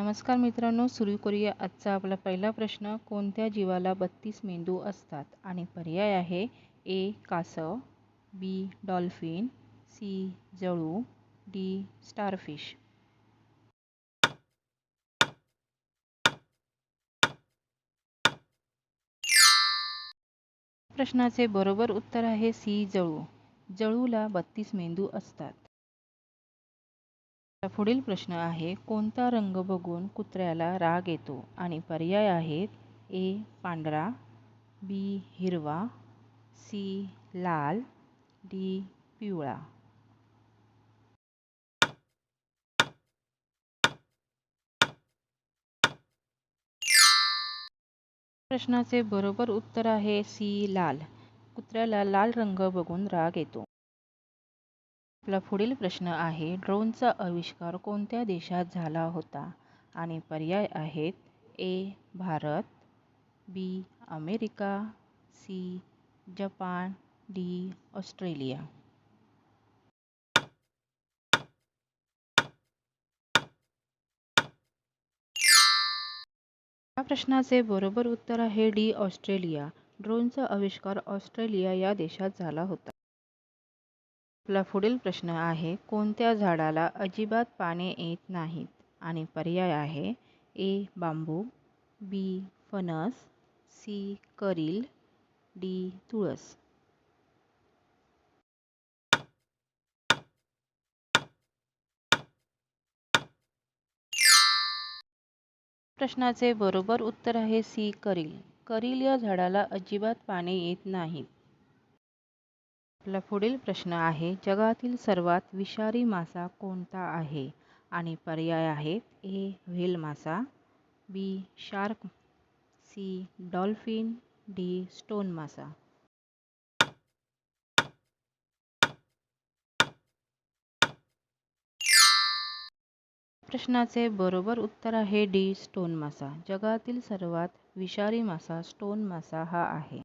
नमस्कार मित्रांनो सुरू करूया आजचा आपला पहिला प्रश्न. कोणत्या जीवाला बत्तीस मेंदू असतात? आणि पर्याय आहे ए कासव बी डॉल्फिन सी जळू डी स्टारफिश. प्रश्नाचे बरोबर उत्तर आहे सी जळू. जळूला बत्तीस मेंदू असतात. पुढील प्रश्न आहे कोणता रंग बघून कुत्र्याला राग येतो? आणि पर्याय आहेत ए पांढरा बी हिरवा सी लाल डी पिवळा. प्रश्नाचे बरोबर उत्तर आहे सी लाल. कुत्र्याला लाल रंग बघून राग येतो. आपला पुढील प्रश्न आहे ड्रोनचा आविष्कार कोणत्या देशात झाला होता? आणि पर्याय आहेत A Bharat B America C Japan D Australia. या प्रश्नाचे बरोबर उत्तर आहे डी ऑस्ट्रेलिया. ड्रोनचा आविष्कार ऑस्ट्रेलिया या देशात झाला होता. आपला पुढील प्रश्न आहे कोणत्या झाडाला अजिबात पाने येत नाहीत? आणि पर्याय आहे ए बांबू बी फणस सी करील डी तुळस. प्रश्नाचे बरोबर उत्तर आहे सी करील. करील या झाडाला अजिबात पाने येत नाहीत. आपला पुढील प्रश्न आहे जगातील सर्वात विषारी मासा कोणता आहे? आणि पर्याय आहेत ए व्हेल मासा B shark C dolphin D stone मासा. प्रश्नाचे बरोबर उत्तर आहे डी स्टोन मासा. जगातील सर्वात विषारी मासा स्टोन मासा हा आहे.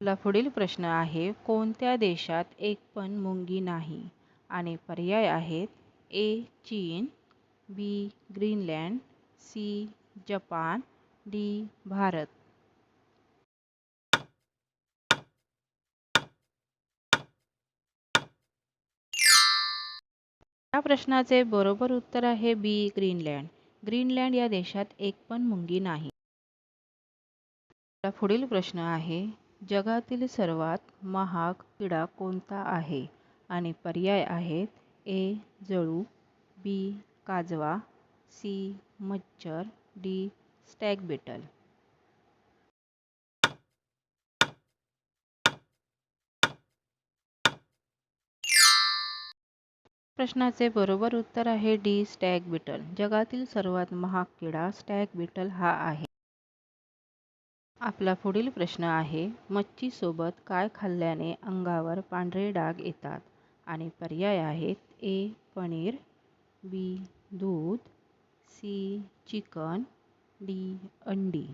आपला पुढील प्रश्न आहे कोणत्या देशात एक पण मुंगी नाही? आणि पर्याय आहेत ए चीन B Greenland C Japan D Bharat. या प्रश्नाचे बरोबर उत्तर आहे बी ग्रीनलँड. ग्रीनलँड या देशात एक पण मुंगी नाही. पुढील प्रश्न आहे जगातील सर्वात महाग किडा कोणता आहे? आणि पर्याय आहेत ए जळू बी काजवा सी मच्छर डी स्टॅग बेटल. प्रश्नाचे बरोबर उत्तर आहे डी स्टॅग बिटल. जगातील सर्वात महाग किडा स्टॅग बिटल हा आहे. आपला पुढील प्रश्न आहे मच्छीसोबत काय खाल्ल्याने अंगावर पांढरे डाग येतात? आणि पर्याय आहेत ए पनीर बी दूध सी चिकन डी अंडी.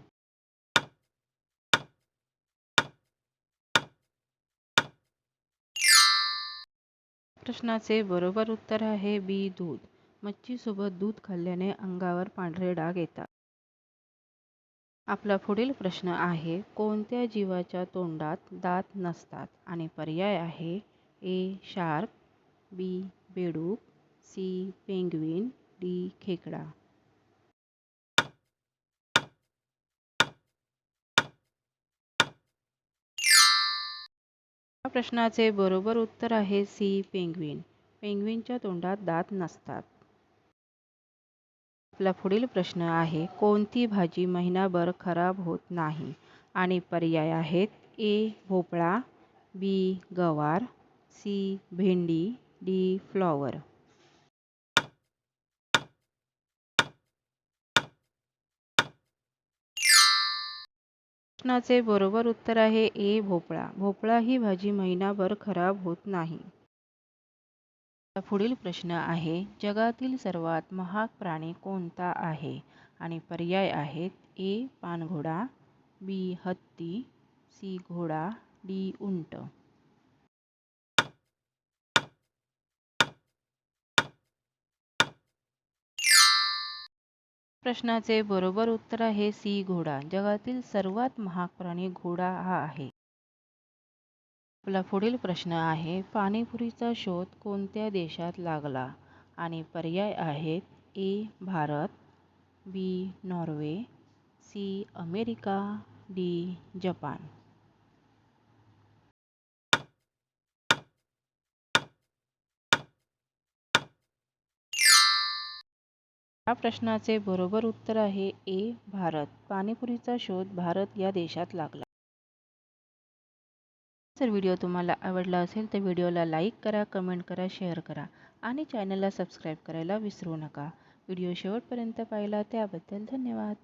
प्रश्नाचे बरोबर उत्तर आहे बी दूध. मच्छीसोबत दूध खाल्ल्याने अंगावर पांढरे डाग येतात. आपला पुढील प्रश्न आहे कोणत्या जीवाच्या तोंडात दात नसतात? आणि पर्याय आहे ए शार्क बी बेडूक सी पेंग्विन डी खेकडा. या प्रश्नाचे बरोबर उत्तर आहे सी पेंग्विन. पेंग्विनच्या तोंडात दात नसतात. आपला पुढील प्रश्न आहे कोणती भाजी महिनाभर खराब होत नाही? आणि पर्याय आहेत ए भोपळा बी गवार सी भेंडी डी फ्लॉवर. प्रश्नाचे बरोबर उत्तर आहे ए भोपळा. भोपळा ही भाजी महिनाभर खराब होत नाही. पुढील प्रश्न आहे जगातील सर्वात महाग प्राणी कोणता आहे? आणि पर्याय आहेत ए पानघोडा बी हत्ती सी घोडा डी उंट. प्रश्नाचे बरोबर उत्तर आहे सी घोडा. जगातील सर्वात महाग प्राणी घोडा हा आहे. आपला पुढील प्रश्न आहे पाणीपुरीचा शोध कोणत्या देशात लागला? आणि पर्याय आहेत A Bharat B Norway C America D Japan. या प्रश्नाचे बरोबर उत्तर आहे ए भारत. पाणीपुरीचा शोध भारत या देशात लागला. जर व्हिडिओ तुम्हाला आवडला असेल तर व्हिडिओला लाईक करा कमेंट करा शेअर करा आणि चॅनलला सबस्क्राईब करायला विसरू नका. व्हिडिओ शेवटपर्यंत पाहिला त्याबद्दल धन्यवाद.